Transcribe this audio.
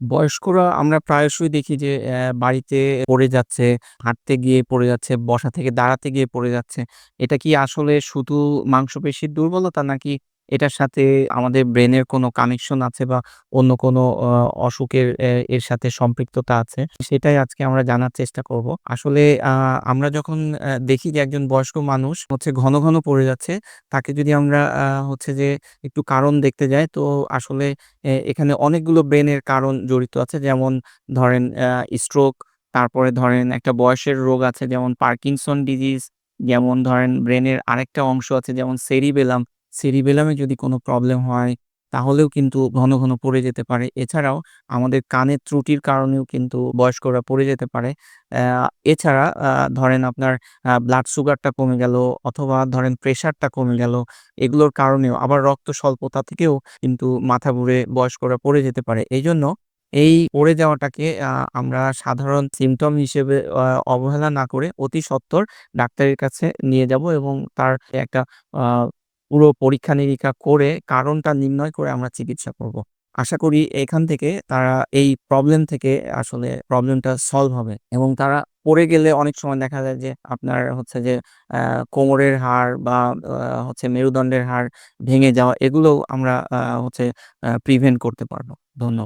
বয়স্করা আমরা প্রায়শই দেখি যে বাড়িতে পড়ে যাচ্ছে, হাঁটতে গিয়ে পড়ে যাচ্ছে, বসা থেকে দাঁড়াতে গিয়ে পড়ে যাচ্ছে। এটা কি আসলে শুধু মাংসপেশির দুর্বলতা নাকি এটার সাথে আমাদের ব্রেনের কোনো কানেকশন আছে বা অন্য কোনো অসুখের এর সাথে সম্পৃক্ততা আছে? সেটাই আজকে আমরা জানার চেষ্টা করব। আসলে আমরা যখন দেখি যে একজন বয়স্ক মানুষ হচ্ছে ঘন, ঘন পড়ে যাচ্ছে, তাকে যদি আমরা হচ্ছে যে একটু কারণ দেখতে যাই তো আসলে এখানে অনেকগুলো ব্রেনের কারণ জড়িত আছে। যেমন ধরেন স্ট্রোক, তারপরে ধরেন একটা বয়সের রোগ আছে যেমন পার্কিনসন ডিজিজ, যেমন ধরেন ব্রেনের আরেকটা অংশ আছে যেমন সেরিবেলাম। সেরিবেলামে যদি কোনো প্রবলেম হয় তাহলেও কিন্তু ঘন, ঘন পড়ে যেতে পারে। এছাড়াও আমাদের কানের ত্রুটির কারণেও কিন্তু বয়স্করা পড়ে যেতে পারে। এছাড়া ধরেন আপনার ব্লাড সুগারটা কমে গেল অথবা ধরেন প্রেশারটা কমে গেল। এগুলোর কারণেও আবার রক্ত স্বল্পতা থেকেও কিন্তু মাথা ঘুরে বয়স্করা পড়ে যেতে পারে। এইজন্য এই পড়ে যাওয়াটাকে আমরা সাধারণ সিম্পটম হিসেবে অবহেলা না করে অতি সত্বর ডাক্তারের কাছে নিয়ে যাব এবং তার একটা পুরো পরীক্ষা-নিরীক্ষা করে কারণটা নির্ণয় করে আমরা চিকিৎসা করব। আশা করি এখান থেকে তারা এই প্রবলেম থেকে আসলে প্রবলেমটা সলভ হবে এবং তারা পড়ে গেলে অনেক সময় দেখা যায় যে আপনার হচ্ছে যে কোমরের হার বা হচ্ছে মেরুদণ্ডের হার ভেঙে যাওয়া এগুলোও আমরা হচ্ছে প্রিভেন্ট করতে পারব ধন্য